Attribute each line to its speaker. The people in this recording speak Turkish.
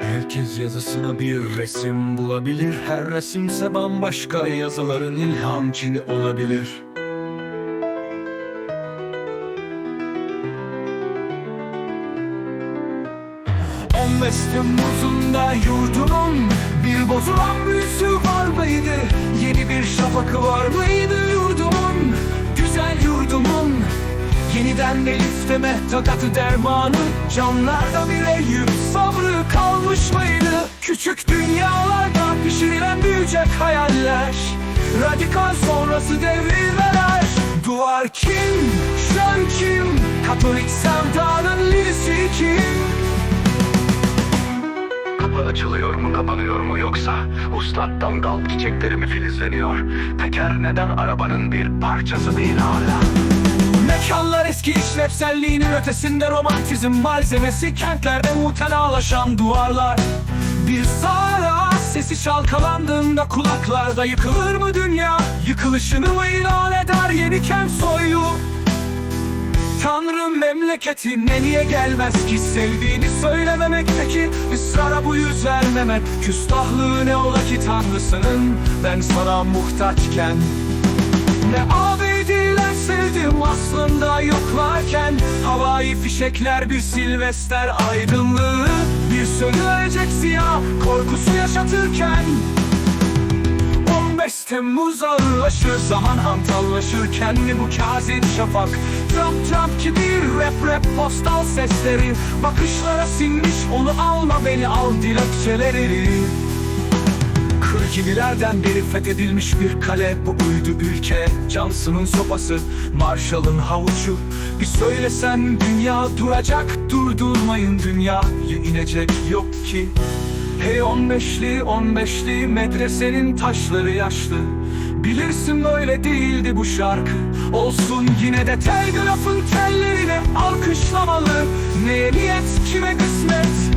Speaker 1: Herkes yazısına bir resim bulabilir Her resimse bambaşka yazıların ilham çini olabilir 15 Temmuz'unda yurdumun Bir bozulan büyüsü var mıydı? Yeni bir şafakı var mıydı yurdumun? Güzel yurdumun Yeniden elifleme takatı dermanı Canlarda bile mıydı? Küçük dünyalarda pişirilen büyüyecek hayaller Radikal sonrası devirmeler Duvar kim? Şön kim? Katolik sevdanın lirisi kim?
Speaker 2: Kapı açılıyor mu kapanıyor mu yoksa Ustaddan dal çiçekleri mi filizleniyor Teker neden arabanın bir parçası değil hala
Speaker 1: Mekanlar eski işlevselliğinin ötesinde romantizm malzemesi Kentlerde mutenalaşan duvarlar Bir sağra sesi çalkalandığında kulaklarda yıkılır mı dünya? Yıkılışını mı ilan eder yeni kent soyu? Tanrım memleketine niye gelmez ki? Sevdiğini söylememekteki ısrara bu yüz vermemek Küstahlığı ne ola ki tanrısının? Ben sana muhtaçken. Ne abediler sevdim aslında yoklarken. Havai fişekler bir silvester aydınlığı sönülecek siyah korkusu yaşatırken. 15 Temmuz ağırlaşır zaman hantallaşır mi bu kazin şafak? Trap ki bir rap rap postal sesleri Bakışlara sinmiş onu alma beni al dilekçeleri 42'lerden beri fethedilmiş bir kale Bu uydu ülke. Johnson'ın sopası Marshall'ın havucu. Bir söylesen dünya duracak Durdurmayın dünya inecek. Yok ki Hey 15'li 15'li medresenin taşları yaşlı. Bilirsin öyle değildi bu şarkı. Olsun yine de telgrafın tellerini alkışlamalı. Neye niyet kime kısmet